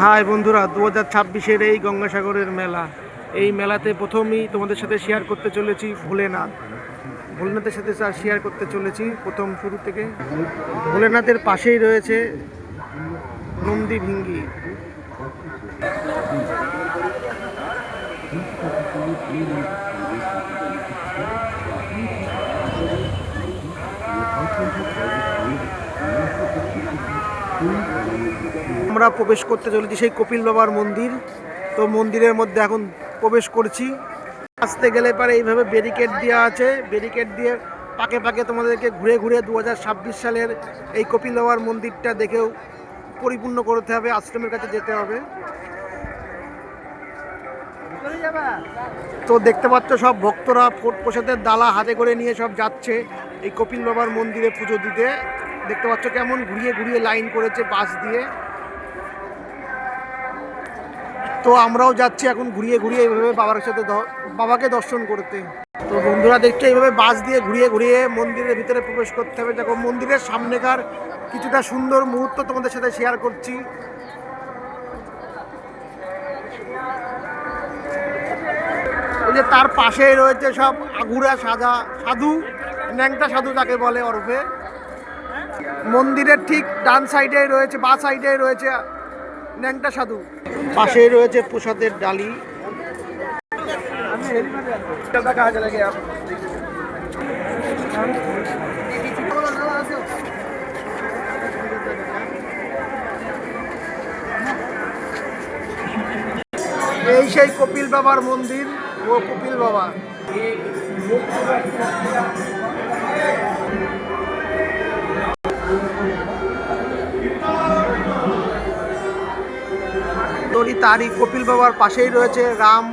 High বন্ধুরা দু হাজার ছাব্বিশের এই গঙ্গাসাগরের মেলা। এই মেলাতে প্রথমেই তোমাদের সাথে শেয়ার করতে চলেছি ভোলেনাথ। ভোলেনাথের সাথে শেয়ার করতে চলেছি প্রথম শুরু থেকে। ভোলেনাথের পাশেই রয়েছে নন্দী ভিঙ্গি। আমরা প্রবেশ করতে চলেছি সেই কপিল বাবার মন্দির। তো মন্দিরের মধ্যে এখন প্রবেশ করছি। আসতে গেলে পরে এইভাবে ব্যারিকেড দেওয়া আছে। ব্যারিকেড দিয়ে পাকে পাকে তোমাদেরকে ঘুরে ঘুরে দু হাজার ছাব্বিশ সালের এই কপিল বাবার মন্দিরটা দেখেও পরিপূর্ণ করতে হবে, আশ্রমের কাছে যেতে হবে। তো দেখতে পাচ্ছ সব ভক্তরা ফোট প্রসাদের ডালা হাতে করে নিয়ে সব যাচ্ছে এই কপিল বাবার মন্দিরে পুজো দিতে। দেখতে পাচ্ছ কেমন ঘুরিয়ে ঘুরিয়ে লাইন করেছে বাস দিয়ে। তো আমরাও যাচ্ছি এখন ঘুরিয়ে ঘুরিয়ে এইভাবে বাবার সাথে বাবাকে দর্শন করতে। তো বন্ধুরা দেখছ, এইভাবে বাস দিয়ে ঘুরিয়ে ঘুরিয়ে মন্দিরের ভিতরে প্রবেশ করতে হবে। দেখো, মন্দিরের সামনেকার কিছুটা সুন্দর মুহূর্ত তোমাদের সাথে শেয়ার করছি। যে তার পাশেই রয়েছে সব আগুরা সাজা, সাধু, ন্যাংটা সাধু তাকে বলে ওরফে। মন্দিরের ঠিক ডান সাইডে রয়েছে, বা সাইডে রয়েছে। ন্যাংটা সাধু। পাশেই রয়েছে প্রসাদের ডালি। এই সেই কপিল বাবার মন্দির ও কপিল বাবা। তোরই তারই কপিল বাবার পাশেই রয়েছে রাম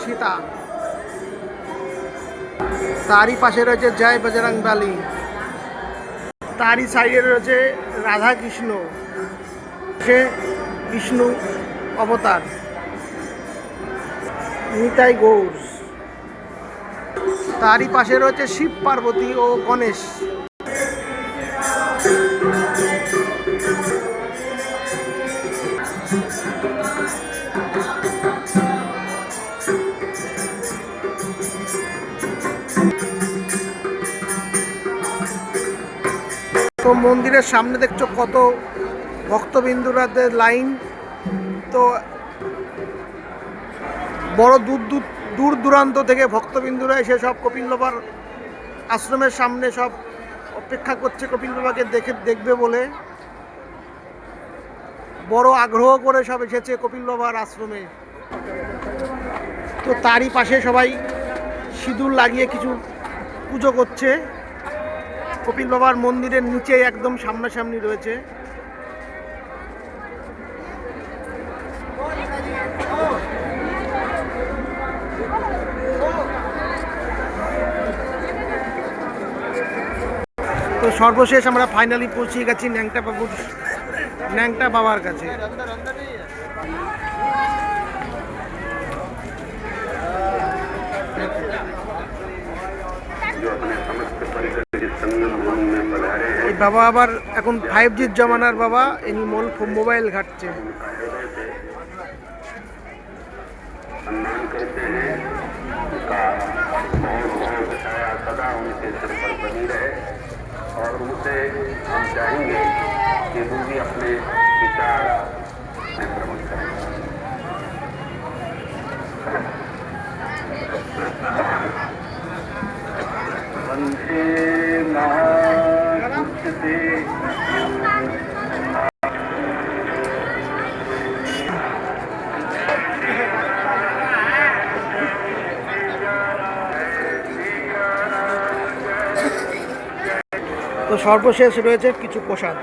সীতা। তারই পাশে রয়েছে জয় বজরং বালি। তারই সাইডে রয়েছে রাধা কৃষ্ণ। সে বিষ্ণু অবতার। নিতাই গৌর তারই পাশে রয়েছে শিব পার্বতী ও গণেশ। তো মন্দিরের সামনে দেখছ কত ভক্তবিন্দুরাদের লাইন। তো বড় দূর দূর দূর দূরান্ত থেকে ভক্তবিন্দুরা এসে সব কপিল বাবার আশ্রমের সামনে সব অপেক্ষা করছে কপিল বাবাকে দেখে, দেখবে বলে। বড় আগ্রহ করে সব এসেছে কপিল বাবার আশ্রমে। তো তারই পাশে সবাই সিঁদুর লাগিয়ে কিছু পুজো করছে। কপিল বাবার মন্দিরের নিচে একদম সামনাসামনি রয়েছে। তো সর্বশেষ আমরা ফাইনালি পৌঁছে গেছি ন্যাংটা বাবুর ন্যাংটা বাবার কাছে। पधारे हैं এই বাবা আবার এখন ফাইভ জির জমানার বাবা ইনি মোল মোবাইল ঘাটছে उनका हृदय से सम्मान करते हैं उनका बहुत बहुत छाया सदा उनके सिर पर बनी रहे और उनसे हम चाहेंगे कि वो भी अपने विचार তো সর্বশেষ রয়েছে কিছু প্রসাদ